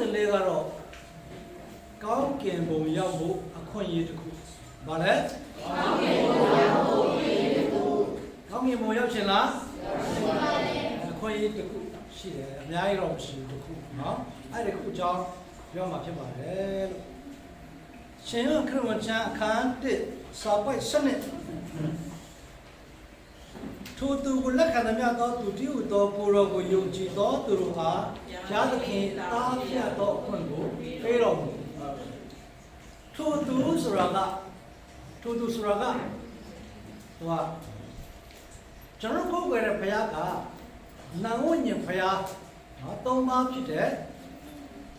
34ကတော့ကောင်းကင်ဘုံရောက်ဖို့အခွင့်အရေးတစ်ခုဗာလဲကောင်းကင်ဘုံရောက်ဖို့အခွင့်အရေးတစ်ခုကောင်းကင်ဘုံရောက်ရှင်လားရောက်ပါပါတယ်အခွင့်အရေးတစ်ခုရှိတယ်အများကြီးတော့မရှိဘူးတစ်ခုเนาะအဲ့ဒီတစ်ခုအကြောင်းပြောမှာဖြစ်ပါတယ်လို့ရှင်ရခရစ်ဝင်ချမ်းအခန်း1စာပိုက်စနစ် ထိုသူကိုလက်ခံသမျှသောသူတိဟုသောကိုယ်တော်ကိုယုံကြည်သောသူတို့ဟာဘုရားသခင်တားပြတ်သောအခွင့်ကိုပေးတော်မူထိုသူဆိုတာကထိုသူဆိုတာကဟိုကကျွန်တော်ကိုယ်ွယ်တဲ့ဘုရားကနာဝိညာဉ်ဘုရားနော်သုံးပါးဖြစ်တယ်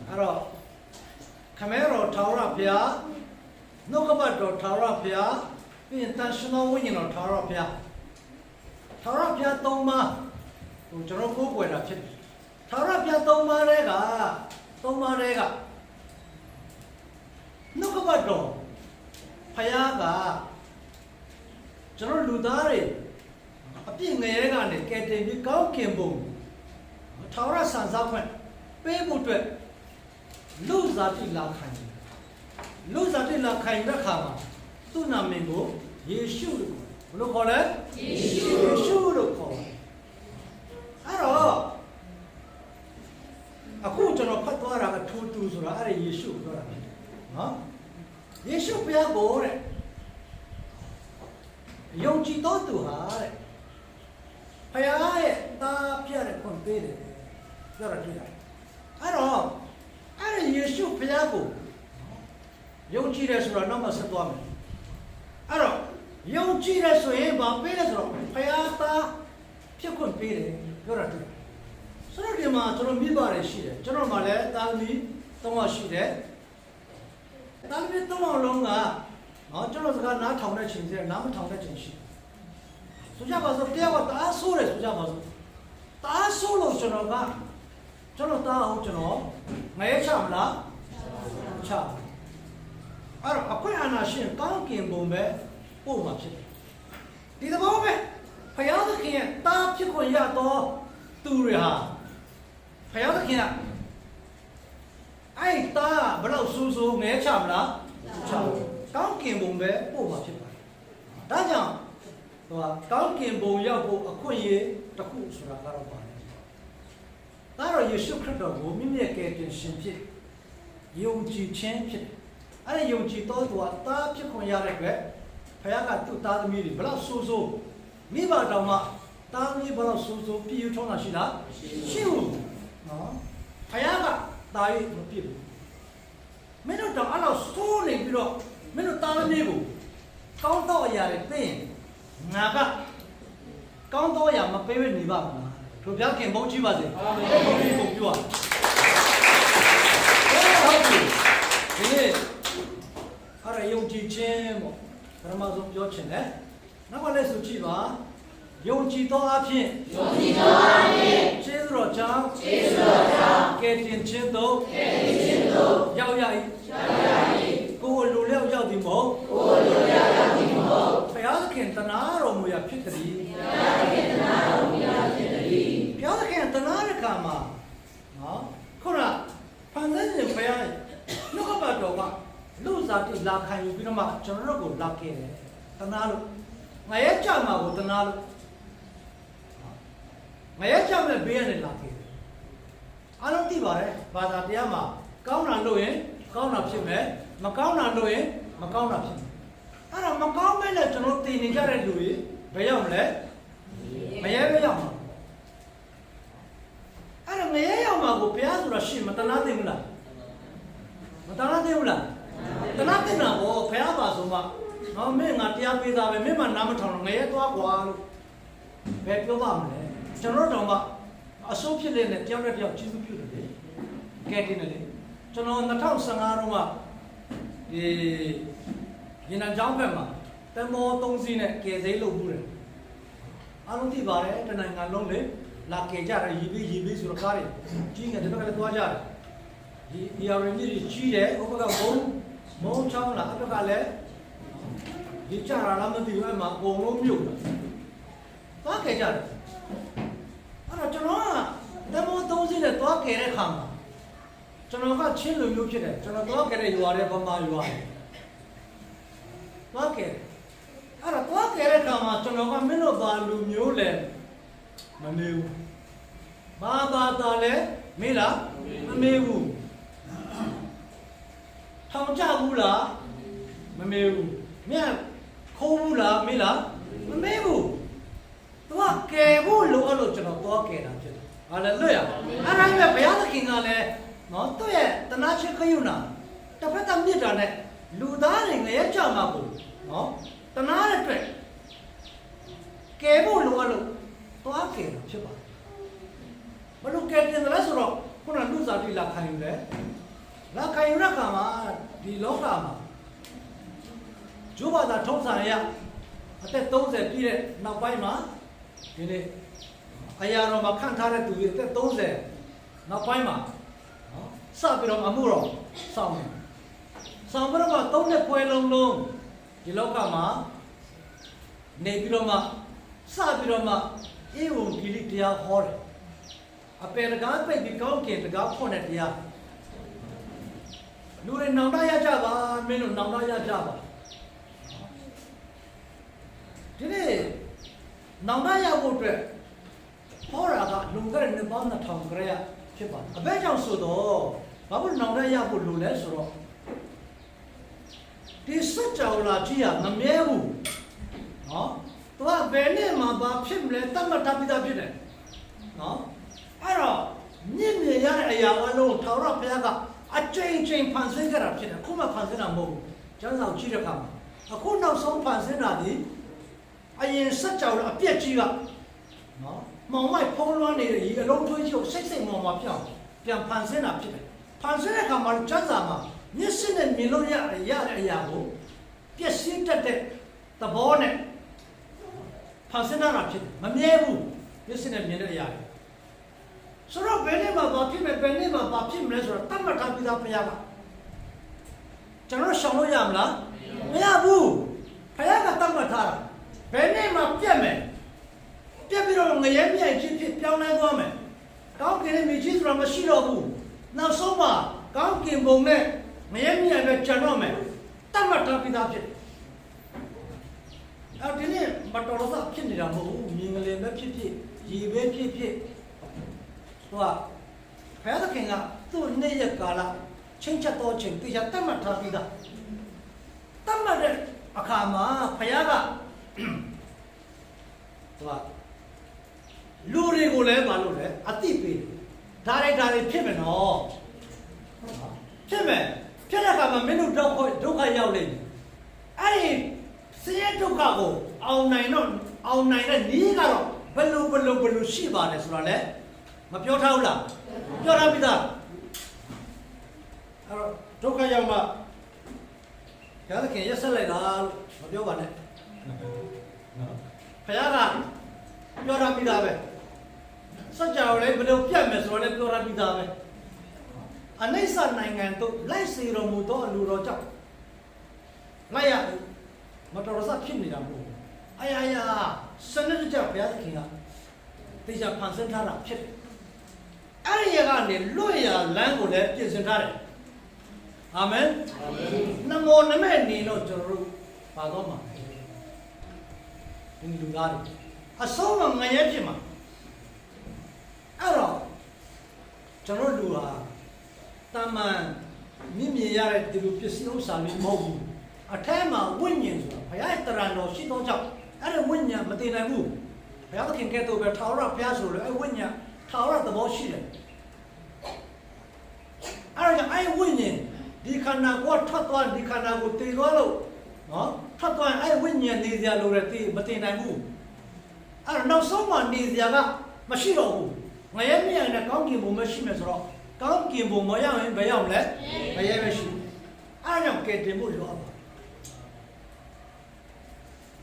အဲ့တော့ခမဲတော်ထာဝရဘုရားနှုတ်ကပတ်တော်ထာဝရဘုရားပြီးရင်တန်ရှင်သောဝိညာဉ်တော်ထာဝရဘုရား ထာဝရဘုရားသုံးပါးဟိုကျွန်တော်ကိုးကွယ်တာဖြစ်တယ်ထာဝရဘုရားသုံးပါးတဲ့ကသုံးပါးတဲ့ကနှုတ်ကပတ်တော်ဘုရားကကျွန်တော်လူသားတွေအပြစ်ငရဲကနေကယ်တင်ပြီးကောင်းကင်ဘုံထာဝရဆန်စားခွင့်ပေးဖို့အတွက်လူစားတိလာခံတယ်လူစားတိလာခံတဲ့ခါမှာသူ့နာမည်ကိုယေရှုလို့ခေါ်တယ် ဘယ်လိုခေါ်လဲယေရှုလို့ခေါ်တယ်အဲ့တော့အခုကျွန်တော်ဖတ်သွားတာကထိုးတူဆိုတာအဲ့ဒါယေရှုပြောတာဖြစ်တယ်နော်ယေရှုဘုရားကိုတဲ့ယုံကြည်တော်သူဟာတဲ့ဘုရားရဲ့တာပြတဲ့ခွင့်ပေးတယ်ပြောတာတွေ့ရတယ်အဲ့တော့အဲ့ဒါယေရှုဘုရားကိုယုံကြည်တယ်ဆိုတာတော့မဆက်သွားမယ်အဲ့တော့ ယုံကြည်ရဆိုရင်ဗာပေးလဲဆိုတော့ဖယားသားဖြစ်ခွင့်ပေးတယ်ပြောတာတွေ့ဆိုတော့ဒီမှာကျွန်တော်မိဘတွေရှိတယ်ကျွန်တော်မှလည်းတာသမီသုံးယောက်ရှိတယ်တာသမီသုံးယောက်လုံးကနော်ကျွန်တော်စကားနားထောင်တဲ့ချိန်စီနားမထောင်တဲ့ချိန်ရှိတယ်ဆိုကြပါစို့တရားကတအားဆိုးတယ်ဆိုကြပါစို့တအားဆိုးလို့ကျွန်တော်ကကျွန်တော်တားအောင်ကျွန်တော်ငရဲချမလားချအဲ့တော့အခွင့်အာဏာရှင်ကောင်းကင်ဘုံပဲ ပို့မှာဖြစ်တယ်ဒီသဘောပဲဖယားသခင်ရဲ့တားဖြစ်ခွင့်ရတော့သူတွေဟာဖယားသခင်ကအဲ့တားဘယ်တော့စူးစူးငဲချမလားချကောင်းကင်ဘုံပဲပို့မှာဖြစ်ပါတယ်ဒါကြောင့်ဟိုကောင်းကင်ဘုံရောက်ဖို့အခွင့်အရေးတစ်ခုဆိုတာကတော့ပါတယ်ဒါတော့ယေရှုခရစ်တော်ကိုမိမိရဲ့ကယ်တင်ရှင်ဖြစ်ယုံကြည်ခြင်းဖြစ်တယ်အဲ့ဒီယုံကြည်တော်သူကတားဖြစ်ခွင့်ရတဲ့အတွက် ဖခင်ကသူ့သားသမီးတွေဘယ်လောက်ဆိုးဆိုးမိဘတော်မှသားသမီးဘယ်လောက်ဆိုးဆိုးပြည့်ထုံးတာရှိလားရှိဘူးနော်ဖခင်ကတာရီမပြည့်ဘူးမင်းတို့တော့အဲ့လောက်ဆိုးနေပြီးတော့မင်းတို့သားသမီးကိုကောင်းတော့အရာတွေသိရင်ငါကကောင်းတော့အရာမပေးဘဲနေပါမလားတို့ပြောခင်ဘုန်းကြီးပါစေအာမင်ဘုန်းကြီးကိုပြောဟုတ်ပြီဒီနေ့အဲ့ဒါယုံကြည်ခြင်းပေါ့ ပထမဆုံးပြောချင်တယ်နောက်ကလည်းဆိုကြည့်ပါယုံကြည်သောအဖြစ်ယုံကြည်သောအဖြစ်ခြေတော်ကြောင့်ခြေတော်ကြောင့်ကဲတင်ခြင်းသို့ကဲတင်ခြင်းသို့ရောက်ရ၏ရောက်ရ၏ကိုယ်လိုလျောက်ရောက်သည်မဟုတ်ကိုယ်လိုလျောက်ရောက်သည်မဟုတ်ဘုရားသခင်တနာတော်မူရာဖြစ်သည်ဘုရားသခင်တနာတော်မူရာဖြစ်သည်ဘုရားသခင်တနာတဲ့ခါမှာနော်ခုနဖန်ဆင်းခြင်းဘုရားနှုတ်ကပတ်တော်က လူစားတိလာခံယူပြီးတော့မှ ကျွန်တော်တို့ကိုလာခဲ့တယ်တနာလို့ငရဲကြမှာကိုတနာလို့ငရဲကြမဲ့ဘေးကနေလာခဲ့တယ်အားလုံးသိပါတယ်ဘာသာတရားမှာကောင်းတာလို့ရင်ကောင်းတာဖြစ်မယ်မကောင်းတာလို့ရင်မကောင်းတာဖြစ်မယ်အဲ့တော့မကောင်းမဲ့နဲ့ကျွန်တော်တည်နေကြတဲ့လူတွေဘယ်ရောက်မလဲမရဲပဲရောက်မှာအဲ့တော့ငရဲရောက်မှာကိုဘုရားဆိုတာရှင်းမတနာသိဘူးလားမတနာသိဘူးလား တနာတင်တာဘောဖះပါဆိုမှနော်မင်းငါတရားပေးတာပဲမင်းမနားမထောင်တော့ငရဲသွားကွာလို့ဘယ်ပြောပါမလဲကျွန်တော်တော့မှအစိုးဖြစ်တဲ့နဲ့တယောက်နဲ့တယောက်ကျေးဇူးပြုတယ်လေကဲတင်တယ်လေကျွန်တော်2015တုန်းကဒီရင်နံကျောင်းဘက်မှာတမော3စီးနဲ့ကယ်စိမ်းလုပ်မှုတယ်အားလုံးသိပါတယ်တနိုင်ငံလုံးလေလာကယ်ကြတယ်ရီပြီးရီပြီးဆိုတော့ကားတွေကြီးငယ်ဒီဘက်ကလည်းသွားကြတယ်ဒီဒီအရင်းကြီးကြီးတယ်ဟိုဘက်ကဘုံ မုံချောင်းလားအဘက်ကလည်းဒီကြတာလားမသိဘူးအဲ့မှာအကုန်လုံးမြုပ်တာသွားခဲ့ကြတယ်အဲ့တော့ကျွန်တော်ကတမောသုံးစီးနဲ့သွားခဲ့တဲ့ခါမှာကျွန်တော်ကချင်းလူမျိုးဖြစ်တယ်ကျွန်တော်တော့ခဲ့တဲ့ရွာတဲ့ဗမာရွာတော့ခဲ့အဲ့တော့တော့ခဲ့တဲ့ခါမှာကျွန်တော်ကမင်းတို့ဘာလူမျိုးလဲမမေးဘူးဘာဘာသာလဲမေးလားမမေးဘူး ထောင်ကြဘူးလားမမေးဘူးမြတ်ခိုးဘူးလားမေးလားမမေးဘူးသူကကယ်ဖို့လိုအပ်လို့ကျွန်တော်တော့ကယ်တာဖြစ်တယ်ဟာလေလွတ်ရအဲ့ဒါကြီးပဲဘုရားသခင်ကလည်းနော်သူ့ရဲ့တနာချစ်ခရုဏာတစ်ဖက်ကမြစ်တာနဲ့လူသားတွေငရဲကြမှာကိုနော်တနာတဲ့အတွက်ကယ်ဖို့လိုအပ်လို့သွားကယ်တာဖြစ်ပါတယ်ဘလို့ကယ်တင်တယ်လဲဆိုတော့ခုနလူစားတိလာခံယူတယ်လာခံယူတဲ့ခါမှာ ဒီလောကမှာဂျိုးဘာသာထုံးစံအရအသက်30ပြည့်တဲ့နောက်ပိုင်းမှာဒီနေ့အရာတော်မှာခန့်ထားတဲ့သူတွေအသက်30နောက်ပိုင်းမှာနော်စပြီးတော့အမှုတော်စောင့်တယ်စောင့်ပြီးတော့မှသုံးနှစ်ပွဲလုံးလုံးဒီလောကမှာနေပြီးတော့မှစပြီးတော့မှအေဝံဂေလိတရားဟောတယ်အပေတကားပိတ်ပြီးကောင်းကင်တကားဖွင့်တဲ့တရား လူတွေနောင်တရကြပါမင်းတို့နောင်တရကြပါဒီနေ့နောင်တရဖို့အတွက်ဟောတာကလုံခဲ့တဲ့နှစ်ပေါင်း2000ခရရဖြစ်ပါတယ်အဘဲကြောင့်ဆိုတော့ဘာလို့နောင်တရဖို့လိုလဲဆိုတော့ဒီစัจ java လာကြည့်ရမမြဲဘူးနော်သူကဘယ်နဲ့မှဘာဖြစ်မလဲတတ်မှတ်ထားပြီးသားဖြစ်တယ်နော်အဲ့တော့မြင့်မြတ်ရတဲ့အရာအလုံးထာဝရဘုရားက အချိန်ချင်းဖန်ဆင်းကြတာဖြစ်တယ်ခုမှဖန်ဆင်းတာမဟုတ်ဘူးကျမ်းစာကိုကြည့်တဲ့အခါမှာအခုနောက်ဆုံးဖန်ဆင်းတာဒီအရင်စัจ java လာအပြက်ကြီးကနော်မောင်မိုက်ဖုံးလွှမ်းနေတဲ့ရေအလုံးထွေးကြီးကိုစိတ်စိတ်မောင်မှာပြောင်းပြန်ဖန်ဆင်းတာဖြစ်တယ်ဖန်ဆင်းတဲ့အခါမှာကျမ်းစာမှာမျက်စိနဲ့မြင်လို့ရရတဲ့အရာကိုပျက်စီးတတ်တဲ့သဘောနဲ့ဖန်ဆင်းတာဖြစ်တယ်မမြဲဘူးမျက်စိနဲ့မြင်တဲ့အရာတွေ ဆိုတော့ဘယ်နဲ့မှဘာဖြစ်မယ်ဘယ်နဲ့မှဘာဖြစ်မလဲဆိုတော့တတ်မှတ်ထားပြီးသားဘုရားကကျွန်တော်ရှောင်လို့ရမလားမရဘူးဘုရားကတတ်မှတ်ထားတာဘယ်နဲ့မှပြတ်မယ်ပြတ်ပြီးတော့ငရဲမြိုင်ဖြစ်ဖြစ်ပြောင်းလဲသွားမယ်ကောင်းကင်ရဲ့မြေကြီးဆိုတာမရှိတော့ဘူးနောက်ဆုံးမှာကောင်းကင်ဘုံနဲ့ငရဲမြိုင်ပဲကျန်တော့မယ်တတ်မှတ်ထားပြီးသားဖြစ်တယ်အဲ့ဒီနေ့မတော်တဆဖြစ်နေတာမဟုတ်ဘူးမြင်ကလေးပဲဖြစ်ဖြစ်ရေပဲဖြစ်ဖြစ် သူကဘုရားသခင်ကသူ့နေ့ရက်ကာလချင်းချက်တော်ချင်းသိချတတ်မှတ်ထားပြီးသားတတ်မှတ်တဲ့အခါမှာဘုရားကသူကလူတွေကိုလည်းမလုပ်လဲအတိပေးတယ်ဒါရိုက်တာတွေဖြစ်မယ်နော်ဖြစ်မယ်ဖြစ်တဲ့အခါမှာမင်းတို့ဒုက္ခဒုက္ခရောက်နေတယ်အဲ့ဒီဆင်းရဲဒုက္ခကိုအောင်နိုင်တော့အောင်နိုင်တဲ့နည်းကတော့ဘယ်လိုဘယ်လိုဘယ်လိုရှိပါတယ်ဆိုတာလဲ မပြောထားဘူးလားပြောထားပြီးသားအဲ့တော့ဒုက္ခရောက်မှဘုရားသခင်ရက်ဆက်လိုက်တာလို့မပြောပါနဲ့နော်ဘုရားကပြောထားပြီးသားပဲစัจ java လည်းဘယ်လိုပြတ်မယ်ဆိုတော့လည်းပြောထားပြီးသားပဲအနိစ္စနိုင်ငံတို့လိုက်စီတော်မူသောအလိုတော်ကြောင့်လိုက်ရမတော်တဆဖြစ်နေတာမဟုတ်ဘူးအရာရာစနစ်တကျဘုရားသခင်ကတေချာဖန်ဆင်းထားတာဖြစ်တယ် အဲ့ဒီရကနေလွတ်ရလမ်းကိုလည်းပြင်ဆင်ထားတယ်အာမင်အာမင်နမောနမဲနေတော့ကျွန်တော်တို့ပါတော့မှာဒီလူသားတွေအဆုံးမငရဲဖြစ်မှာအဲ့တော့ကျွန်တော်လူဟာတာမန်မြင့်မြင်ရတဲ့ဒီလိုပစ္စည်းဥစ္စာလေးမဟုတ်ဘူးအထက်မှာဝိညာဉ်ဆိုတာဘုရားရဲ့တရံတော်ရှိသောကြောင့်အဲ့ဒီဝိညာဉ်မတည်နိုင်ဘူးဘုရားသခင်ကဲ့သို့ပဲထာဝရဘုရားဆိုလို့အဲ့ဝိညာဉ် ထာဝရသဘောရှိတယ်အဲ့ဒါကြောင့်အဲ့ဝိညာဉ်ဒီခန္ဓာကိုထွက်သွားဒီခန္ဓာကိုတည်သွားလို့နော်ထွက်သွားရင်အဲ့ဝိညာဉ်နေစရာလိုတယ်တည်မတည်နိုင်ဘူးအဲ့တော့နောက်ဆုံးမှနေစရာကမရှိတော့ဘူးငရဲမြင်တဲ့ကောင်းကင်ဘုံမရှိမယ်ဆိုတော့ကောင်းကင်ဘုံမရောက်ရင်ဘယ်ရောက်မလဲမရဲမရှိဘူးအဲ့ဒါကြောင့်ကဲတင်ဖို့လိုအပ်ပါ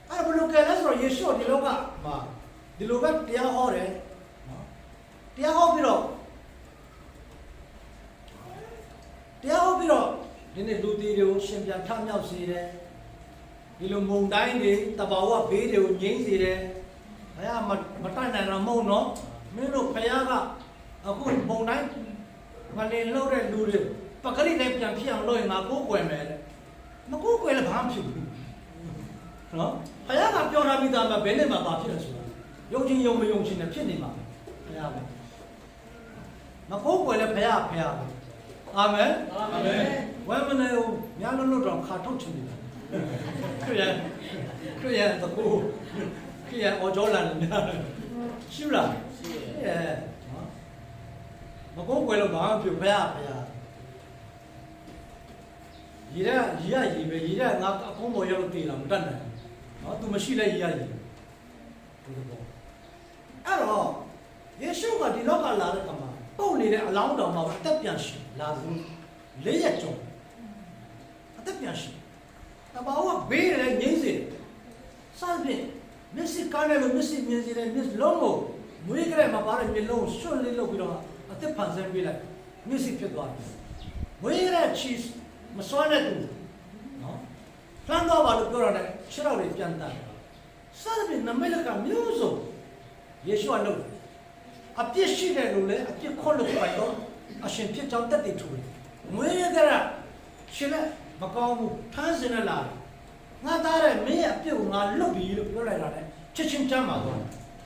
အဲ့ဘယ်လိုကဲလဲဆိုတော့ယေရှုဒီလောကမှာဒီလိုပဲတရားဟောတယ်နော် တရားဟောပြီးတော့တရားဟောပြီးတော့ဒီနေ့လူသေးတွေကိုရှင်ပြန်ထမြောက်စေတယ်ဒီလိုမုံတိုင်းတွေတဘာဝဘေးတွေကိုငြိမ်းစေတယ်ဘုရားမမတိုင်နိုင်တော့မဟုတ်နော်မင်းတို့ဘုရားကအခုမုံတိုင်းမလင်လို့တဲ့လူတွေပကတိနဲ့ပြန်ဖြစ်အောင်လုပ်ရင်ငါကိုးကွယ်မယ်တဲ့မကိုးကွယ်လည်းဘာမှမဖြစ်ဘူးနော်ဘုရားကပြောထားပြီးသားမှာဘယ်နဲ့မှဘာဖြစ်လဲဆိုတာယုံချင်းယုံမယုံချင်းနဲ့ဖြစ်နေမှာပဲဘုရားပဲ မကိုးကွယ်လည်းဘုရားဘုရားပဲအာမင်အာမင်ဝမ်းမနေဘူးများလုံးလို့တော့ခါထုတ်ချင်နေတာခရစ်ခရစ်တကူခရစ်အော်ဂျောလာနေများရှိလားရှိရအဲနော်မကုန်းကွယ်လို့ဘာမှဖြစ်ဘုရားဘုရားရည်ရရည်ရရည်ပဲရည်ရငါအကုန်းပေါ်ရောက်လို့တည်လာမတတ်နိုင်ဘူးနော် तू မရှိလဲရည်ရရည်ဒီလိုပေါ့အဲ့တော့ယေရှုကဒီလောကလာတဲ့ကမှာ ပုတ်နေတဲ့အလောင်းတော်မှာအသက်ပြန်ရှင်လာဘူးလေးရက်ကျော်အသက်ပြန်ရှင်တဘာဝဘေးရယ်ငိမ့်စေစသဖြင့်မျက်စိကားနဲ့မျက်စိမြင်စေတဲ့မျက်လုံးကိုမွေးကြဲမှာပါတဲ့မျက်လုံးကိုရွှွတ်လေးလုပ်ပြီးတော့အသက်ဖန်ဆင်းပေးလိုက်မျက်စိဖြစ်သွားတယ်မွေးကြဲ cheese မစွမ်းတဲ့သူနော်ဖန်တော့ပါလို့ပြောရတယ်ခြေထောက်တွေပြန်တတ်တယ်စသဖြင့်နမိတ်ကမျိုးစုံယေရှုကလုပ်တယ် အပြစ်ရှိတဲ့လူလည်းအပြစ်ခွတ်လို့ပိုက်တော့အရှင်ဖြစ်ကြောင်းတက်တည်ထူတယ်မွေးကြဲရှင်လည်းမကောင်းဘူးထမ်းစင်နဲ့လာတယ်ငါသားတဲ့မင်းရဲ့အပြစ်ကိုငါလွတ်ပြီလို့ပြောလိုက်တာနဲ့ချက်ချင်းချမ်းပါသွား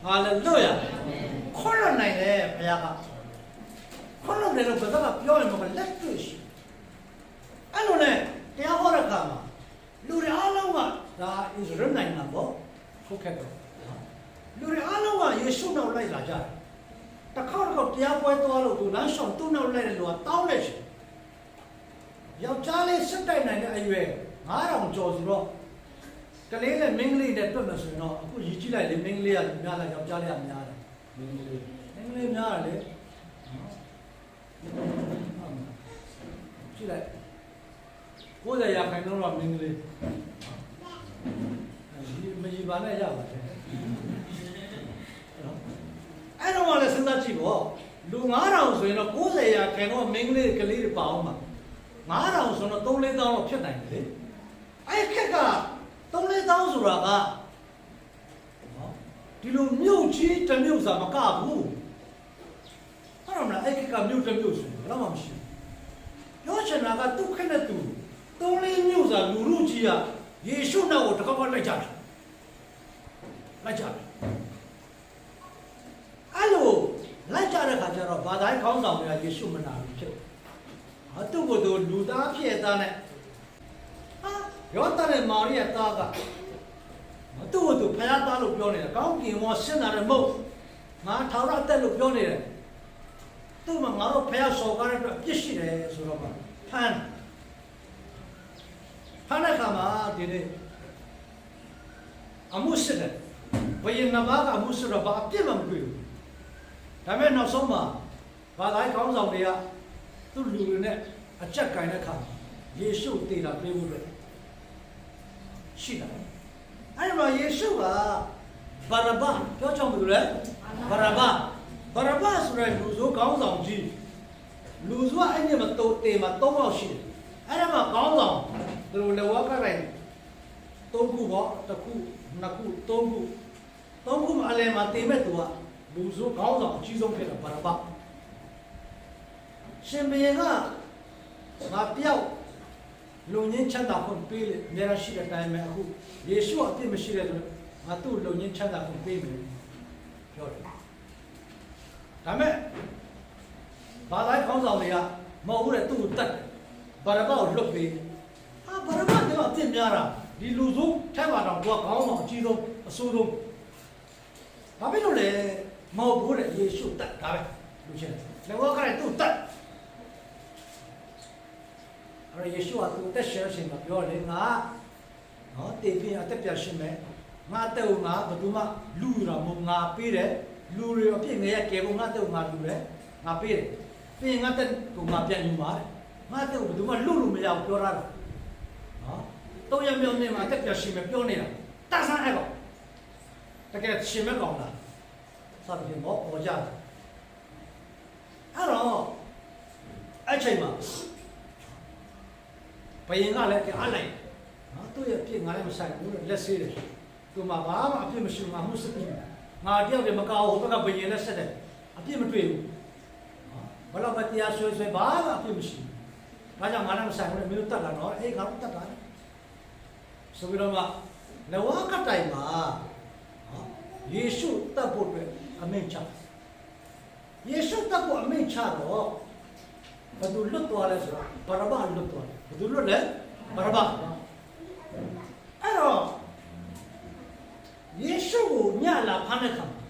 ငါလည်းလွတ်ရတယ်ခွတ်လို့နိုင်တယ်ဘုရားကခွတ်လို့တယ်လို့ဘယ်တော့ကပြောရင်မကလက်တွေ့ရှိအဲ့လိုနဲ့တရားဟောတဲ့အခါမှာလူတွေအားလုံးကဒါ is ရနိုင်တာပေါ့ဟုတ်ကဲ့တော့လူတွေအားလုံးကယေရှုနောက်လိုက်လာကြတယ် တစ်ခေါက်တစ်ခေါက်တရားပွဲသွားလို့သူလမ်းလျှောက်သူ့နောက်လိုက်တဲ့လူကတောင်းလိုက်ရှင်ယောက်ျားလေးစစ်တိုက်နိုင်တဲ့အရွယ်9000ကျော်ဆိုတော့ကလေးနဲ့မင်းကလေးနဲ့တွေ့မှဆိုရင်တော့အခုရည်ကြည့်လိုက်လေမင်းကလေးကများလားယောက်ျားလေးကများတယ်မင်းကလေးမင်းကလေးများတယ်လေနော်ကြည့်လိုက်90ရာခိုင်နှုန်းတော့မင်းကလေးအဲဒီမကြီးပါနဲ့ရပါတယ်နော် အဲ့တော့လည်းစဉ်းစားကြည့်ပေါ့လူ9000ဆိုရင်တော့90ရာခိုင်နှုန်းမင်းကလေးကလေးတွေပါအောင်ပါ9000ဆိုတော့3 4တောင်းတော့ဖြစ်နိုင်တယ်လေအဲ့ခက်က3 4တောင်းဆိုတာကနော်ဒီလိုမြို့ကြီးတစ်မြို့စာမကဘူးအဲ့တော့မလားအဲ့ခက်ကမြို့တစ်မြို့ဆိုရင်ဘာမှမရှိဘူးပြောချင်တာကဒုက္ခနဲ့တူ3 4မြို့စာလူလူကြီးကယေရှုနောက်ကိုတကောက်ကောက်လိုက်ကြတယ်လိုက်ကြတယ်အဲ့လို လိုက်ကြတဲ့ခါကျတော့ဘာသာရေးခေါင်းဆောင်တွေကယေရှုမနာဘူးဖြစ်တယ်ဟာသူ့ကိုယ်သူလူသားဖြစ်သားနဲ့ဟာယောသနဲ့မာရိယသားကသူ့ကိုယ်သူဖယားသားလို့ပြောနေတယ်ကောင်းကင်ဝါဆင်းလာတဲ့မဟုတ်ငါထာဝရတက်လို့ပြောနေတယ်သူ့မှာငါတို့ဖယားစော်ကားတဲ့အတွက်အပြစ်ရှိတယ်ဆိုတော့မှဖမ်းဖမ်းတဲ့ခါမှာဒီနေ့အမှုစစ်တယ်ဘယင်နဘာကအမှုစစ်တော့ဘာအပြစ်မှမတွေ့ဘူး ဒါပေမဲ့နောက်ဆုံးမှာဘာသာရေးခေါင်းဆောင်တွေကသူ့လူတွေနဲ့အကြက်ကင်တဲ့ခါယေရှုတည်တာပြေးဖို့အတွက်ရှိတာအဲ့ဒီမှာယေရှုကဘာရဘပြောချင်ဘူးလေဘာရဘဘာရဘဆိုတဲ့လူဆိုးခေါင်းဆောင်ကြီးလူဆိုးကအဲ့ဒီမှာတိုးတေမှာ၃ယောက်ရှိတယ်အဲ့ဒီမှာခေါင်းဆောင်သူတို့လည်းဝါကလိုက်သုံးခုပေါ့တစ်ခုနှစ်ခုသုံးခုသုံးခုမှာအလယ်မှာတေမဲ့သူက လူဆိုးခေါင်းဆောင်အကြီးဆုံးဖြစ်တာဘာရဘရှင်ဘုရင်ကငါတယောက်လုံငင်းချမ်းသာခွင့်ပေးလေအများရှိတဲ့အတိုင်းပဲအခုယေရှုအပြစ်မရှိတဲ့အတွက်ငါသူ့လုံငင်းချမ်းသာခွင့်ပေးမယ်ပြောတယ်ဒါမဲ့ဘာသာခေါင်းဆောင်တွေကမဟုတ်ဘူးတဲ့သူ့ကိုတတ်တယ်ဘာရဘကိုလွတ်ပေးဟာဘာရဘကတော့အပြစ်များတာဒီလူစုထက်ပါတော့သူကခေါင်းဆောင်အကြီးဆုံးအဆိုးဆုံးဘာဖြစ်လို့လဲ မဟုတ်ဘူးတဲ့ယေရှုတတ်ဒါပဲလူချင်းလေဝါကလည်းသူ့တတ်အဲ့တော့ယေရှုကသူတက်ရှယ်ရှင်ကပြောတယ်ငါနော်တေပြင်းအသက်ပြရှင်မယ်ငါတဲ့ကိုငါဘယ်သူမှလူရမငါပေးတယ်လူတွေအပြစ်ငရဲကဲဖို့ငါတဲ့ကိုငါလူတယ်ငါပေးတယ်ပြီးရင်ငါတဲ့ကိုငါပြန်ယူပါတယ်ငါတဲ့ကိုဘယ်သူမှလူလို့မရဘူးပြောရတာနော်တော့ရမြောင်းနေမှာအသက်ပြရှင်မယ်ပြောနေတာတဆန်းအဲ့တော့တကယ်ရှင်မဲ့ကောင်းလား စသဖြင့်ပေါ့ပေါ်ကြတယ်အဲ့တော့အဲ့ချိန်မှာဘယင်ကလည်းအားလိုက်နော်သူ့ရဲ့အပြစ်ငါလည်းမဆိုင်ဘူးလက်ဆေးတယ်သူမှဘာမှအပြစ်မရှိဘူးငါမှုစပြီးငါတယောက်တည်းမကောက်ဘူးဘက်ကဘယင်လက်ဆက်တယ်အပြစ်မတွေ့ဘူးနော်ဘလောက်ပဲတရားဆွဲဆွဲဘာမှအဖြစ်မရှိဘူးဒါကြောင့်ငါလည်းမဆိုင်ဘူးလေမင်းတို့တတ်တာနော်အေးငါတို့တတ်တာလေဆိုပြီးတော့မှနဝကတိုင်မှာနော်ယေရှုတတ်ဖို့အတွက် အမိန့်ချယေရှုတတ်ဖို့အမိန့်ချတော့ဘယ်သူလွတ်သွားလဲဆိုတော့ဘာရဘလွတ်သွားတယ်ဘယ်သူလွတ်လဲဘာရဘအဲ့တော့ယေရှုကိုညလာဖမ်းတဲ့ခါမှာ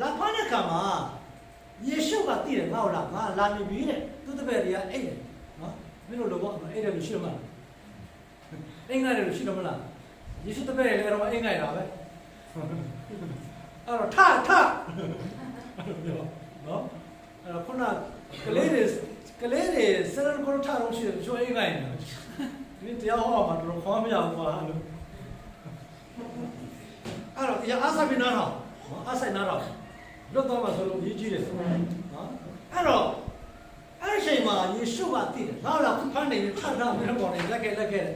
လာဖမ်းတဲ့ခါမှာယေရှုကတည်တယ်ငါ့ကိုလာငါလာနေပြီတဲ့သူတပည့်တွေကအိတ်တယ်နော်မင်းတို့လောဘောအိတ်တယ်လို့ရှိတော့မလားအိမ်ငါတယ်လို့ရှိတော့မလားယေရှုတပည့်တွေလည်းတော့အိမ်ငါရတာပဲ အဲ့တော့ထထအဲ့လိုပြောနော်အဲ့တော့ခုနကလေးတွေကလေးတွေစရန်ကိုထတော့ရှိတယ်ချိုးအိမ်ငါရတာဒီတရားဟောမှာတော့ခေါ်မရဘူးကွာအဲ့လိုအဲ့တော့ဒီအားစားပြီးနားတော့နော်အားဆိုင်နားတော့လွတ်တော့မှဆိုလို့ရေးကြည့်တယ်နော်အဲ့တော့အဲ့ဒီအချိန်မှာယေရှုကတည်တယ်နောက်တော့ဖမ်းနေပြီးထထမင်းပေါ်နေလက်ခဲ့လက်ခဲ့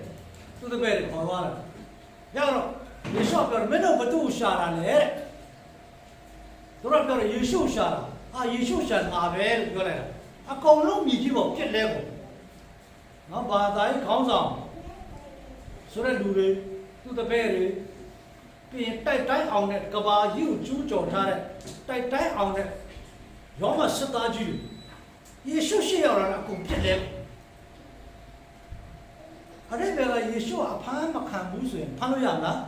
သူ့တပည့်တွေခေါ်သွားတယ်ရတော့ယေရှုကပြောတယ်မင်းတို့ဘသူ့ကိုရှာတာလဲတဲ့သူ တို့ကပြောတယ်ယေရှုရှာတာအာယေရှုရှာတာပဲလို့ပြောလိုက်တာအကုန်လုံးမြည်ကြည့်ပေါ့ပြစ်လဲပေါ့နော်ဘာသာရေးခေါင်းဆောင်ဆိုတဲ့လူတွေသူ့တပည့်တွေပြီးရင်တိုက်တိုင်းအောင်တဲ့ကဘာကြီးကိုကျူးကျော်ထားတဲ့တိုက်တိုင်းအောင်တဲ့ရောမစစ်သားကြီးတွေယေရှုရှိရောက်လာတာအကုန်ပြစ်လဲပေါ့အဲ့ဒီဘက်ကယေရှုကအဖမ်းမခံဘူးဆိုရင်ဖမ်းလို့ရမလား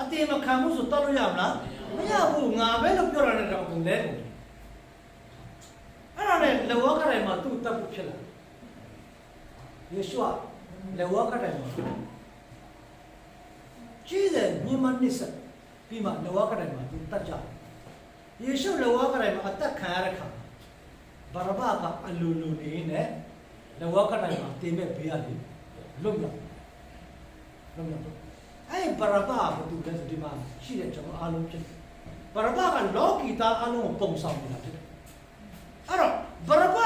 အတေမခံဘူးဆိုတတ်လို့ရမလား မရဘူးငါပဲလို့ပြောရတယ်တော့ကုန်လဲကုန်အဲ့ဒါနဲ့လောကတိုင်းမှာသူ့တပ်ဖို့ဖြစ်လာယေရှုကလောကတိုင်းမှာကြီးတယ်မြင်မနစ်ဆက်ပြီးမှလောကတိုင်းမှာသူတတ်ကြယေရှုလောကတိုင်းမှာအသက်ခံရတဲ့ခါဘာရဘကအလူလူနေနဲ့လောကတိုင်းမှာတင်မဲ့ဘေးရလေလွတ်မြောက်လွတ်မြောက်အဲ့ဘာရဘကသူလည်းဒီမှာရှိတဲ့ကျွန်တော်အားလုံးဖြစ် ဘာရဘကလောကီသားအားလုံးကိုပုံဆောင်နေတာဖြစ်တယ်အဲ့တော့ဘာရဘ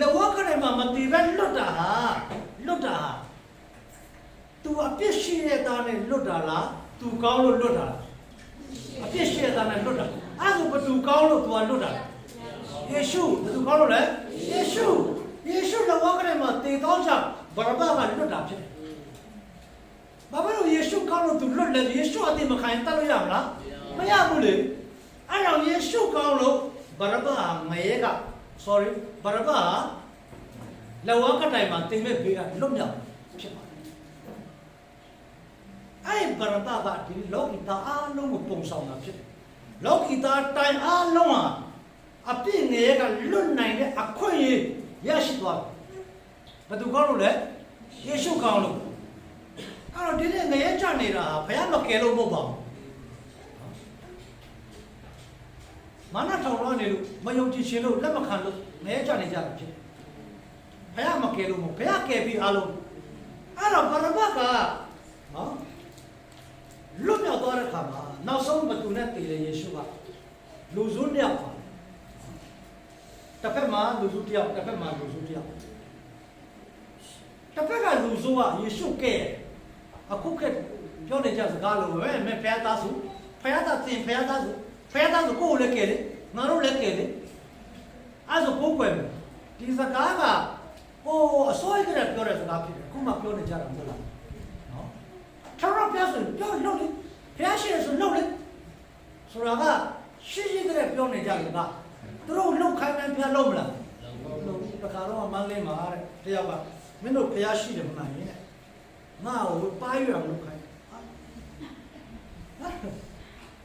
လောကတိုင်းမှာမတည်ပဲလွတ်တာဟာလွတ်တာဟာ तू အပြစ်ရှိတဲ့သားနဲ့လွတ်တာလား तू ကောင်းလို့လွတ်တာလားအပြစ်ရှိတဲ့သားနဲ့လွတ်တာအဲ့ဒါဘယ်သူကောင်းလို့ तू ကလွတ်တာလဲယေရှုဘယ်သူကောင်းလို့လဲယေရှုယေရှုလောကထဲမှာတည်သောကြောင့်ဘာရဘကလွတ်တာဖြစ်တယ်ဘာဖြစ်လို့ယေရှုကောင်းလို့ तू လွတ်လဲယေရှုအတိမခိုင်းတတ်လို့ရမလားမရဘူးလေ အဲ့တော့ယေရှုကောင်းလို့ဘာရဘကမရဲက sorry ဘာရဘကလောကတိုင်းမှာတင်မဲ့ဘေးကလွတ်မြောက်ဖြစ်ပါတယ်အဲ့ဒီဗရဒကဒီလောကီသားအားလုံးကိုပုံဆောင်တာဖြစ်တယ်။လောကီသားတိုင်အားလုံးဟာအပြစ်ငရဲကလွတ်နိုင်တဲ့အခွင့်အရေးရရှိသွားတယ်။ဘယ်သူကောင်းလို့လဲ။ယေရှုကောင်းလို့။အဲ့တော့ဒီနေ့ငရဲကြနေတာဟာဘုရားမကယ်လို့မဟုတ်ပါဘူး။ မာနထောင်တော့နေလို့မယုံကြည်ခြင်းလို့လက်မခံလို့ငရဲကြနေကြတာဖြစ်တယ်။ဘုရားမကယ်လို့မဟုတ်ဘုရားကယ်ပြီးအားလုံးအဲ့တော့ဗရဒကနော်လွတ်မြောက်သွားတဲ့ခါမှာနောက်ဆုံးဘသူနဲ့တည်တယ်ယေရှုကလူစုနှစ်ယောက်ပါတစ်ဖက်မှာလူစုတစ်ယောက်တစ်ဖက်မှာလူစုတစ်ယောက်တစ်ဖက်ကလူစုကယေရှုကဲအခုကပြောနေကြစကားလိုပဲမဲဖျားသားစုဖျားသားတင်ဖျားသားစု ဖျားသားစုကိုယ်လည်းကဲလေငါတို့လည်းကဲလေအဲ့ဆိုကိုယ်ကွယ်မယ်ဒီစကားကဟိုအစိုးရကပြောတဲ့စကားဖြစ်တယ်အခုမှပြောနေကြတာမဟုတ်လားနော်ထာဝရဘုရားဆိုရင်ပြောလို့လေဘုရားရှိတယ်ဆိုလို့လေဆိုတာကရှိရှိတဲ့ပြောနေကြတယ်ကသူတို့လုံခိုင်းတိုင်းဘုရားလုံမလားလုံတခါတော့မန်းလေးမှာတဲ့တယောက်ကမင်းတို့ဘုရားရှိတယ်မနိုင်ရင်တဲ့ငါ့ကိုပါရွံလုံခိုင်းဟာ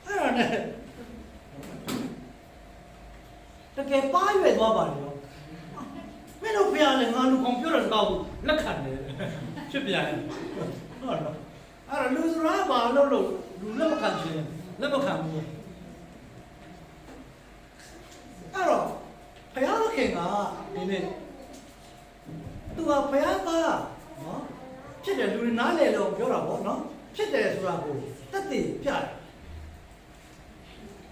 အဲ့ဒါနဲ့ တကယ်ပါရွယ်သွားပါလေရောမင်းတို့ဘုရားလည်းငါလူကောင်ပြောတဲ့စကားကိုလက်ခံတယ်ဖြစ်ပြန်တယ်ဟုတ်လားအဲ့တော့လူစရာဘာလို့လို့လူလက်မခံချင်လက်မခံဘူးအဲ့တော့ဘုရားသခင်ကဒီနေ့သူကဘုရားသားနော်ဖြစ်တယ်လူတွေနားလည်လို့ပြောတာပေါ့နော်ဖြစ်တယ်ဆိုတာကိုတက်တည်ပြတယ်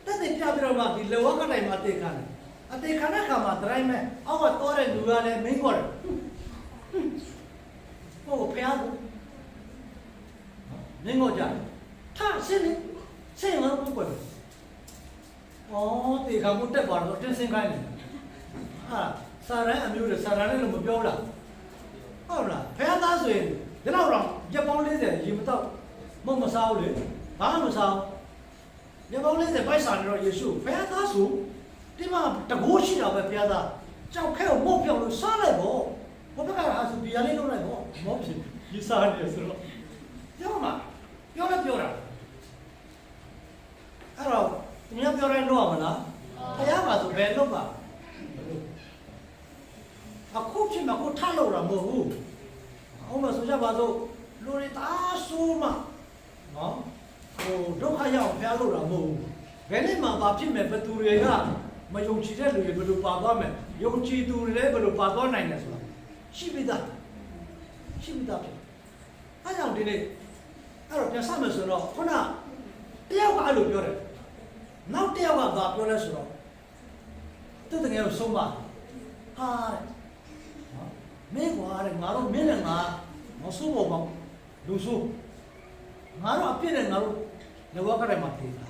တက်တည်ပြပြီးတော့မှဒီလောကတိုင်းမှာအသေးခံတယ် အသေးခံတဲ့ခါမှာဒရိုင်းမဲ့အောက်ကသွားတဲ့လူကလည်းမင်းခေါ်တယ်ဟိုဘုရားကမင်းတို့ကြတယ်ထဆင်းနေဆင်းရောပုတ်ကွယ်ဩတေခါကိုတက်သွားတော့တင်းစင်ခိုင်းတယ်ဟာစာရန်အမျိုးတွေစာရန်လည်းလို့မပြောဘူးလားဟုတ်လားဖះသားဆိုရင်ဒီလောက်တော့ရက်ပေါင်း40ရေမတော့မုံမစားဘူးလေဘာမှမစားဘူးရက်ပေါင်း40ပိုက်စာနေတော့ယေရှုဖះသားဆို ဒီမှာတကိုးရှိတာပဲဖះသားကြောက်ခဲကိုမုတ်ပြောင်းလို့စားလိုက်ပေါ့ဘုဘကဟာဆိုဒီရလေးလုပ်လိုက်ပေါ့မောဖြစ်ဒီစားနေဆိုတော့ပြောမှာပြောလည်းပြောတာအဲ့တော့သူများပြောတိုင်းလုပ်ရမလားဖះမှာဆိုဘယ်လုပ်ပါအခုဖြစ်မှာကိုထလို့တာမဟုတ်ဘူးအောင်မဆိုကြပါစို့လူတွေတားဆိုးမှနော်ဟိုဒုက္ခရောက်ဖះလို့တာမဟုတ်ဘူးဘယ်နဲ့မှဘာဖြစ်မယ်ဘသူတွေက မယုံကြည်တဲ့လူတွေဘယ်လိုပါသွားမယ်ယုံကြည်သူတွေလည်းဘယ်လိုပါသွားနိုင်လဲဆိုတာရှိပြီသားရှိပြီသားဖြစ်အဲကြောင့်ဒီနေ့အဲ့တော့ပြန်ဆက်မယ်ဆိုတော့ခုနတယောက်ကအဲ့လိုပြောတယ်နောက်တယောက်ကဘာပြောလဲဆိုတော့သူတကယ်ကိုဆုံးပါဟာတဲ့နော်မင်းကွာတဲ့ငါတို့မင်းနဲ့ငါမဆိုးဘောပေါ့လူဆိုးငါတို့အပြစ်နဲ့ငါတို့လောကကတည်းကတည်တာ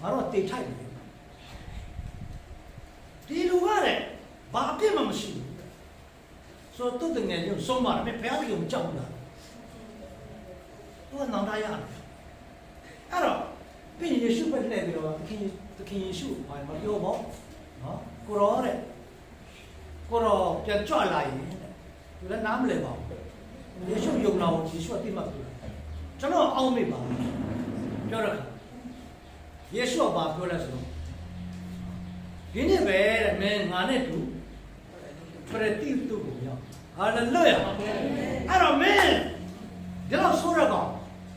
ငါတို့တေထိုက်တယ် ဒီလူကတဲ့ဘာအပြစ်မှမရှိဘူးဆိုတော့သူတကယ်ကိုဆုံးပါတယ်မင်းဘုရားတကယ်ကိုကြောက်ဘူးလားသူကနောင်တရတယ်အဲ့တော့ပြီးရင်ယေရှုပဲလှည့်ပြီးတော့သခင်သခင်ယေရှုဘာမပြောပေါ့နော်ကိုရောတဲ့ကိုရောပြန်ကြွလာရင်တဲ့သူလည်းနားမလည်ပါဘူးယေရှုယုံလာကိုယေရှုအတိမတ်ပြောကျွန်တော်အောင်းမိပါပြောတော့ယေရှုကဘာပြောလဲဆိုတော့ ဒီနေ့ပဲတဲ့မင်းငါနဲ့တူဖရတိတုကိုရောက်ဟာလေလုယာအဲ့တော့မင်းဒီတော့ဆိုရကောင်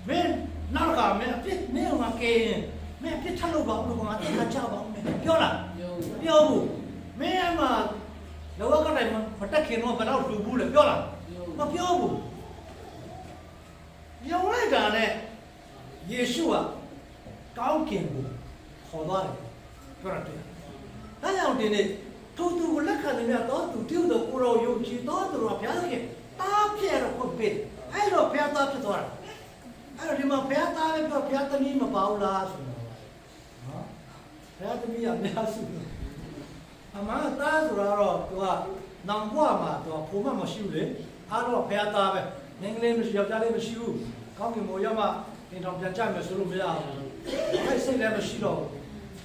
မင်းနောက်ကမင်းအပြစ်မင်းကကဲရင်မင်းအပြစ်ထပ်လို့ပါဘူးကွာတင်းခါကြပါဦးမင်းပြောလားပြောဘူးမင်းအမလောကကတိုင်းမှာမတက်ခင်တော့ဘယ်တော့လူဘူးလဲပြောလားမပြောဘူးယုံလိုက်တာနဲ့ယေရှုကကောင်းကင်ကိုခေါ်သွားတယ်ပြောတယ် ဒါကြောင့်ဒီနေ့သူသူကိုလက်ခံနေရတော့သူပြုတော့ကိုရောယုံကြည်တော့သူရောဘုရားသခင်တားပြဲတော့ကိုပြအဲ့တော့ဘုရားသားဖြစ်သွားတာအဲ့တော့ဒီမှာဘုရားသားလည်းပြောဘုရားသမီးမပါဘူးလားဆိုတော့နော်ဘုရားသမီးကအများစုအမှန်သားဆိုတာတော့သူကနောင်ဘွားမှာသူကဘုံမမရှိဘူးလေအားတော့ဘုရားသားပဲငင်းကလေးမရှိယောက်ျားလေးမရှိဘူးကောင်းကင်ဘုံရောက်မှအင်တော်ပြန်ကြမယ်ဆိုလို့မရဘူးအဲ့စိတ်လည်းမရှိတော့ဘူး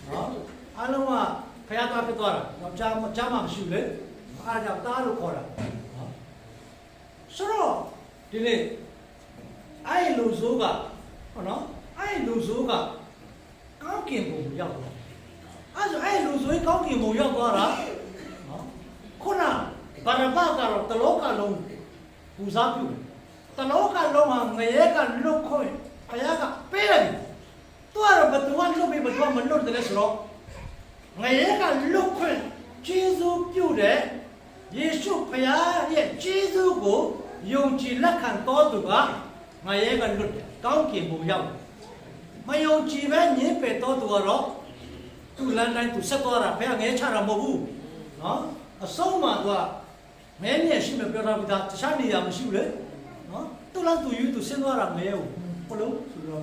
နော်အားလုံးက ဘုရားသားဖြစ်သွားတာယောက်ျားမကြားမှမရှိဘူးလေအားကြောင့်သားလို့ခေါ်တာနော်ဆိုတော့ဒီနေ့အဲ့လူဆိုးကဟောနော်အဲ့လူဆိုးကကောင်းကင်ဘုံရောက်သွားအဲ့ဆိုအဲ့လူဆိုးကောင်းကင်ဘုံရောက်သွားတာနော်ခုနဘာရဘကတော့တလောကလုံးပူစားပြုတယ်တလောကလုံးဟာငရဲကလွတ်ခွင့်ဘုရားကပေးတယ်သူကတော့ဘသူကလွတ်ပြီးဘသူကမလွတ်တယ်ဆိုတော့ ငရဲကလွတ်ခွင့်ဂျေဇုပြုတယ်ယေရှုဘုရားရဲ့ဂျေဇုကိုယုံကြည်လက်ခံတော်သူကငါရဲကလွတ်တယ်ကောင်းကင်ဘုံရောက်တယ်မယုံကြည်ပဲညင်းပယ်တော့သူကတော့သူလမ်းတိုင်းသူဆက်သွားတာဘယ်ငဲချတာမဟုတ်ဘူးနော်အဆုံးမှာသူကမဲမြဲရှိမပြောတာပြီးသားတခြားနေရာမရှိဘူးလေနော်သူလမ်းသူယူသူဆင်းသွားတာမဲဘူးဘလို့ဆိုတော့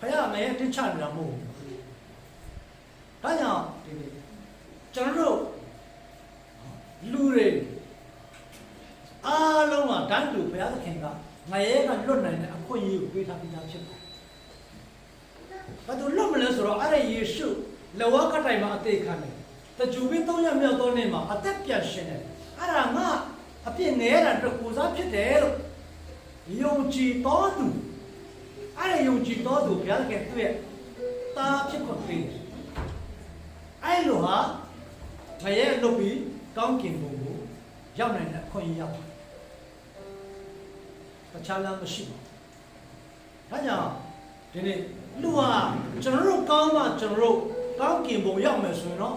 ဘယ်မဲတင်းချနေတာမဟုတ်ဘူး ဒါကြောင့်ဒီကျွန်တော်တို့လူတွေအားလုံးကတန်းတူဘုရားသခင်ကငရဲကလွတ်နိုင်တဲ့အခွင့်အရေးကိုပေးထားပြီးသားဖြစ်တယ်။ဘာလို့လွတ်မလဲဆိုတော့အဲ့ဒီယေရှုလဝကတိုင်မှာအသေးခံတယ်။တကြူပြီး၃ရက်မြောက်သောနေ့မှာအသက်ပြန်ရှင်တယ်။အဲ့ဒါငါအပြစ်ငဲတာတကူစားဖြစ်တယ်လို့ယုံကြည်တော်သူအဲ့ဒီယုံကြည်တော်သူဘုရားကသူ့ရဲ့တာဖြစ်ခွင့်ပေးတယ်။ အဲ့လိုဟာငရဲလွတ်ပြီးကောင်းကင်ဘုံကိုရောက်နိုင်တဲ့အခွင့်အရေးရောက်တယ်တခြားလမ်းမရှိဘူး။ဒါကြောင့်ဒီနေ့လူဟာကျွန်တော်တို့ကောင်းမှကျွန်တော်တို့ကောင်းကင်ဘုံရောက်မယ်ဆိုရင်တော့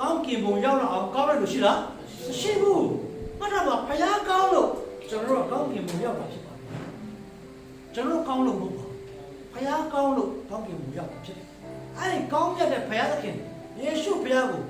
ကောင်းကင်ဘုံရောက်တော့အောင်ကောင်းရလို့ရှိလားမရှိဘူး။မှတ်တော့ပါဘုရားကောင်းလို့ကျွန်တော်တို့ကောင်းကင်ဘုံရောက်တာဖြစ်ပါတယ်။ကျွန်တော်တို့ကောင်းလို့မဟုတ်ပါဘူး။ဘုရားကောင်းလို့ကောင်းကင်ဘုံရောက်တာဖြစ်တယ်။အဲဒီကောင်းမြတ်တဲ့ဘုရားသခင် ယေရှုဘုရားကို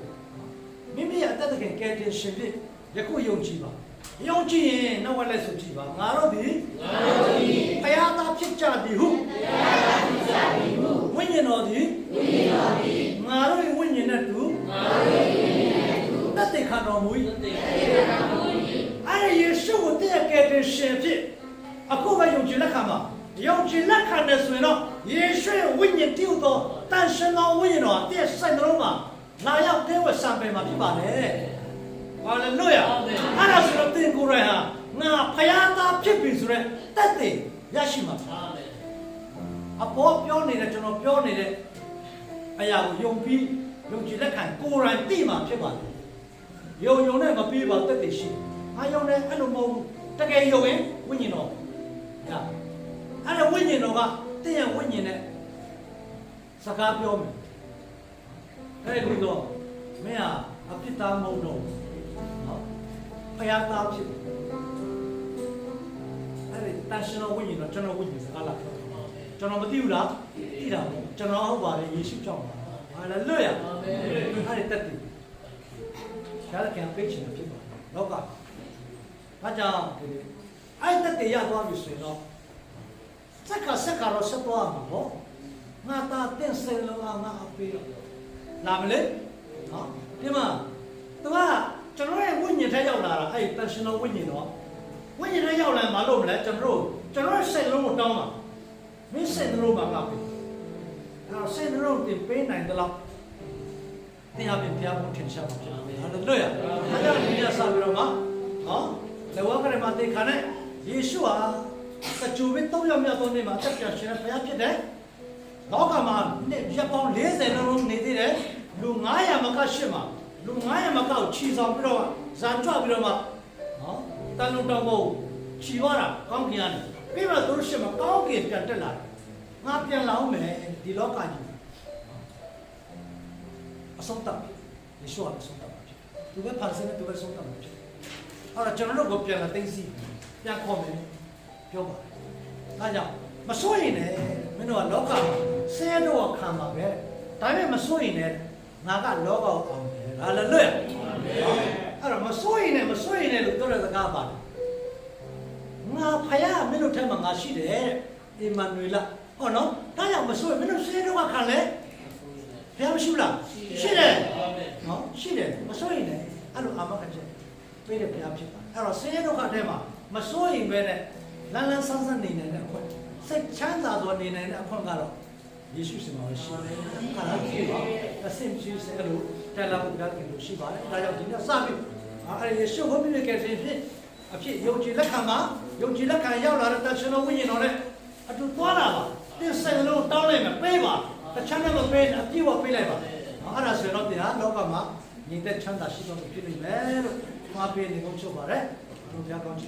မိမိရဲ့အသက်သခင်ကယ်တင်ရှင်ဖြစ်ယခုယုံကြည်ပါ။ယုံကြည်ရင်နောက်ဝက်လက်ဆိုကြည့်ပါငါတို့ဒီငါတို့ဒီဘုရားသားဖြစ်ကြသည်ဟုဘုရားသားဖြစ်ကြသည်ဟုဝိညာဉ်တော်သည်ဝိညာဉ်တော်သည်ငါတို့၏ဝိညာဉ်နဲ့တူငါတို့၏ဝိညာဉ်နဲ့တူခံတော်မူ၏အဲ့ဒီယေရှုကိုတည့်ရကယ်တင်ရှင်ဖြစ်အခုပဲယုံကြည်လက်ခံပါယုံကြည်လက်ခံတယ်ဆိုရင်တော့ ယေရှုရဲ့ဝိညာဉ်တည်သောတန်ရှင်သောဝိညာဉ်တော်တည့်ဆိုင်တော်မှာလာရောက်တဲဝဆံပယ်မှာဖြစ်ပါတယ်ဟာလေလုယာအဲ့ဒါဆိုတော့တင်ကိုယ်တိုင်ဟာငါဖယားသားဖြစ်ပြီဆိုတဲ့တက်တဲ့ရရှိမှာဖြစ်အပေါ်ပြောနေတဲ့ကျွန်တော်ပြောနေတဲ့အရာကိုယုံပြီးယုံကြည်လက်ခံကိုယ်တိုင်သိမှဖြစ်ပါတယ်ယုံယုံနဲ့မပြီးပါတက်တည်ရှိ။အာယုံနဲ့အဲ့လိုမဟုတ်ဘူး။တကယ်ယုံရင်ဝိညာဉ်တော်။ညာ။အဲ့ဒါဝိညာဉ်တော်က တင့်ရဲ့ဝိညာဉ်နဲ့စကားပြောမယ်။အဲ့ဒီလိုတော့မင်းဟာအဖြစ်သားမဟုတ်တော့ဘူး။နော်။ဖယားသားဖြစ်တယ်။အဲ့ဒီတန်ရှင်တော်ဝိညာဉ်တော်ကျွန်တော်ဝိညာဉ်စကားလာပြောတယ်။ကျွန်တော်မသိဘူးလား။သိတာပေါ့။ကျွန်တော်ဟုတ်ပါတယ်ယေရှုကြောင့်ပါ။ဟာလေလုယာ။အာမင်။အဲ့ဒီတက်တည်ရှားတဲ့ကံပိတ်ချင်တာဖြစ်ပါတယ်လောက။ဒါကြောင့်ဒီအဲ့တက်တရသွားပြီဆိုရင်တော့ စက်ကစက်ကတော့ဆက်သွားမှာပေါ့။ငါတာတင်စင်လောငါအပေးတော့လာမလဲ။နော်ဒီမှာသူကကျွန်တော်ရဲ့ဝိညာဉ်ထဲရောက်လာတာအဲ့တန်ရှင်တော်ဝိညာဉ်တော်ဝိညာဉ်ထဲရောက်လာမလို့မလဲကျွန်တော်တို့ကျွန်တော်ရဲ့စိတ်လုံးကိုတောင်းတာမင်းစိတ်လုံးမှာငါပေးအဲ့တော့စိတ်လုံးတင်ပေးနိုင်တယ်လို့တရားပြင်ပြဖို့ထင်ရှားမှာဖြစ်တယ်။ဟာလေလုယာ။ဒါကြောင့်ဒီနေ့ဆက်ပြီးတော့မှာနော်လေဝါကရမတေခါနဲ့ယေရှုဟာ တကြိုပဲ၃ရောက်မြောက်သောနေ့မှာအသက်ပြန်ရှင်တဲ့ဘုရားဖြစ်တယ်။လောကမှာနှစ်ရက်ပေါင်း40လုံးနေသေးတယ်။လူ900မကရှစ်မှာလူ900မကောက်ခြီဆောင်ပြီးတော့ဇန်ကြွပြီးတော့မှနော်တန်လုံတောင်ပေါ်ခြီသွားတာကောင်းကင်ကနေပြီးတော့သူတို့ရှစ်မှာကောင်းကင်ပြန်တက်လာတယ်။ငါပြန်လာအောင်မယ်ဒီလောကကြီးအဆုံးသတ်ပြီယေရှုကအဆုံးသတ်ပါဖြစ်သူပဲဖန်ဆင်းတဲ့သူပဲဆုံးသတ်မှာဖြစ်အဲ့တော့ကျွန်တော်တို့ကိုပြန်လာသိသိပြန်ခေါ်မယ် ပြောပါတယ်ဒါကြောင့်မစိုးရင်လည်းမင်းတို့ကလောကမှာဆဲတော့ခံပါပဲဒါပေမဲ့မစိုးရင်လည်းငါကလောကကိုအောင်တယ်ဟာလေလုယာအဲ့တော့မစိုးရင်လည်းမစိုးရင်လည်းလို့ပြောတဲ့စကားပါတယ်ငါဖယားမင်းတို့ထဲမှာငါရှိတယ်အီမန်နွေလာဟောနော်ဒါကြောင့်မစိုးရင်မင်းတို့ဆဲတော့ခံလဲဘုရားမရှိဘူးလားရှိတယ်နော်ရှိတယ်မစိုးရင်လည်းအဲ့လိုအာမခံချက်ပေးတဲ့ဘုရားဖြစ်တာအဲ့တော့ဆင်းရဲဒုက္ခထဲမှာမစိုးရင်ပဲနဲ့ လန်းလန်းဆန်းဆန်းနေနိုင်တဲ့အခွင့်စိတ်ချမ်းသာစွာနေနိုင်တဲ့အခွင့်ကတော့ယေရှုရှင်မှာရှိတယ်ခါလာကြည့်ပါအစင်ရှိစေလို့တယ်လာဖို့ဘုရားခင်လို့ရှိပါတယ်ဒါကြောင့်ဒီနေ့စပြီအဲ့ယေရှုဘုရားရဲ့ကယ်ဆယ်ဖြစ်အဖြစ်ယုံကြည်လက်ခံမှာယုံကြည်လက်ခံရောက်လာတဲ့တန်ရှင်တော်ဝိညာဉ်တော်နဲ့အတူသွားလာပါတင်းစိတ်လုံးတောင်းလိုက်မယ်ပေးပါတခြားနဲ့မပေးအပြည့်ဝပေးလိုက်ပါအဲ့ဒါဆိုတော့တရားလောကမှာညီတဲ့ချမ်းသာရှိတော်မူဖြစ်လိမ့်မယ်လို့မှားပေးနေကုန်ချုပ်ပါရယ် no Dragão de